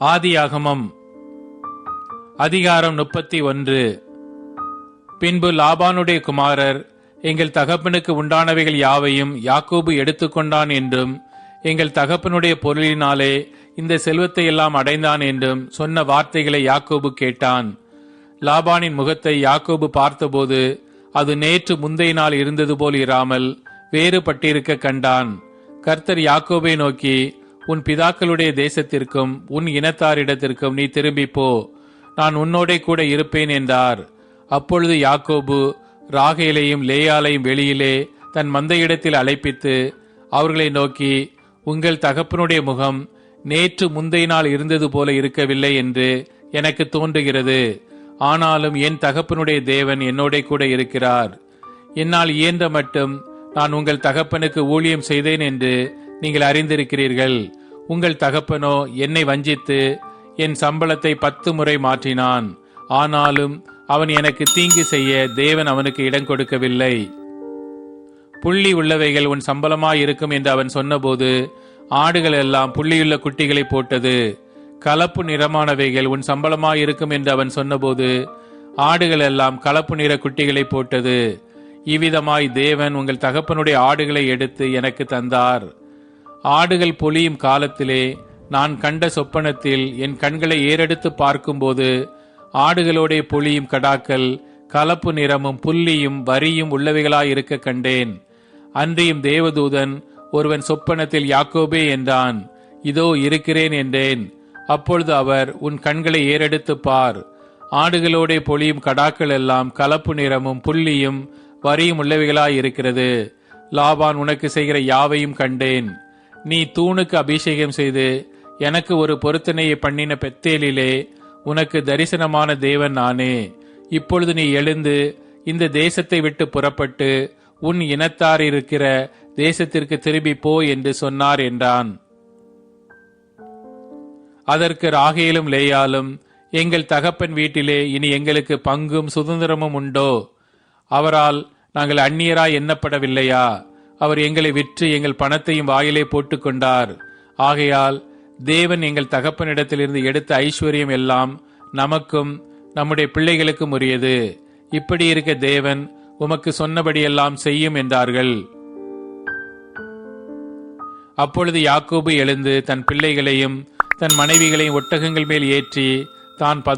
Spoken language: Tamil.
ஆதியாகமம் அதிகாரம் முப்பத்தி ஒன்று. பின்பு லாபானுடைய குமாரர் எங்கள் தகப்பனுக்கு உண்டானவைகள் யாவையும் யாக்கோபு எடுத்துக்கொண்டான் என்றும் எங்கள் தகப்பனுடைய பொருளினாலே இந்த செல்வத்தை எல்லாம் அடைந்தான் என்றும் சொன்ன வார்த்தைகளை யாக்கோபு கேட்டான். லாபானின் முகத்தை யாக்கோபு பார்த்தபோது அது நேற்று முந்தைய நாள் இருந்தது போல் இராமல் வேறுபட்டிருக்க கண்டான். கர்த்தர் யாக்கோபை நோக்கி உன் பிதாக்களுடைய தேசத்திற்கும் உன் இனத்தாரிடத்திற்கும் நீ திரும்பி போ நான் உன்னோடே கூட இருப்பேன் என்றார். அப்பொழுது யாக்கோபு ராகேலையும் லேயாலையும் வெளியிலே தன் மந்தையிடத்தில் அழைப்பித்து அவர்களை நோக்கி உங்கள் தகப்பனுடைய முகம் நேற்று முந்தைய நாள் இருந்தது போல இருக்கவில்லை என்று எனக்கு தோன்றுகிறது. ஆனாலும் என் தகப்பனுடைய தேவன் என்னோட கூட இருக்கிறார். என்னால் இயன்ற மட்டும் நான் உங்கள் தகப்பனுக்கு ஊழியம் செய்தேன் என்று நீங்கள் அறிந்திருக்கிறீர்கள். உங்கள் தகப்பனோ என்னை வஞ்சித்து என் சம்பளத்தை பத்து முறை மாற்றினான். ஆனாலும் அவன் எனக்கு தீங்கு செய்ய தேவன் அவனுக்கு இடம் கொடுக்கவில்லை. புள்ளி உள்ளவைகள் உன் சம்பளமாய் இருக்கும் என்று அவன் சொன்னபோது ஆடுகள் எல்லாம் புள்ளியுள்ள குட்டிகளை போட்டது. கலப்பு நிறமானவைகள் உன் சம்பளமாய் இருக்கும் என்று அவன் சொன்னபோது ஆடுகள் எல்லாம் கலப்பு நிற குட்டிகளை போட்டது. இவ்விதமாய் தேவன் உங்கள் தகப்பனுடைய ஆடுகளை எடுத்து எனக்கு தந்தார். ஆடுகள் பொழியும் காலத்திலே நான் கண்ட சொப்பனத்தில் என் கண்களை ஏறெடுத்து பார்க்கும்போது ஆடுகளோடே பொழியும் கடாக்கள் கலப்பு நிறமும் புள்ளியும் வரியும் உள்ளவைகளாயிருக்க கண்டேன். அன்றியும் தேவதூதன் ஒருவன் சொப்பனத்தில் யாக்கோபே என்றான் இதோ இருக்கிறேன் என்றேன். அப்பொழுது அவர் உன் கண்களை ஏறெடுத்து பார். ஆடுகளோடே பொழியும் கடாக்கள் எல்லாம் கலப்பு நிறமும் புள்ளியும் வரியும் உள்ளவைகளாய் இருக்கிறது லாபான் உனக்கு செய்கிற யாவையும் கண்டேன். நீ தூணுக்கு அபிஷேகம் செய்து எனக்கு ஒரு பொருத்தனையை பண்ணின பெத்தேலிலே உனக்கு தரிசனமான தேவன் நானே. இப்பொழுது நீ எழுந்து இந்த தேசத்தை விட்டு புறப்பட்டு உன் இனத்தார் இருக்கிற தேசத்திற்கு திரும்பி போ என்று சொன்னார் என்றான். அதற்கு ராகேலும் லேயாலும் எங்கள் தகப்பன் வீட்டிலே இனி எங்களுக்கு பங்கும் சுதந்திரமும் உண்டோ? அவரால் நாங்கள் அந்நியராய் எண்ணப்படவில்லையா? அவர் எங்களை விற்று எங்கள் பணத்தையும் வாயிலே போட்டுக்கொண்டார். ஆகையால் தேவன் எங்கள் தகப்பனிடத்திலிருந்து எடுத்த ஐஸ்வர்யம் எல்லாம் நமக்கும் நம்முடைய பிள்ளைகளுக்கும் உரியது. இப்படி இருக்க தேவன் உமக்கு சொன்னபடியெல்லாம் செய்யும் என்றார்கள். அப்பொழுது யாக்கோபு எழுந்து தன் பிள்ளைகளையும் தன் மனைவிகளையும் ஒட்டகங்கள் மேல் ஏற்றி தான் பதா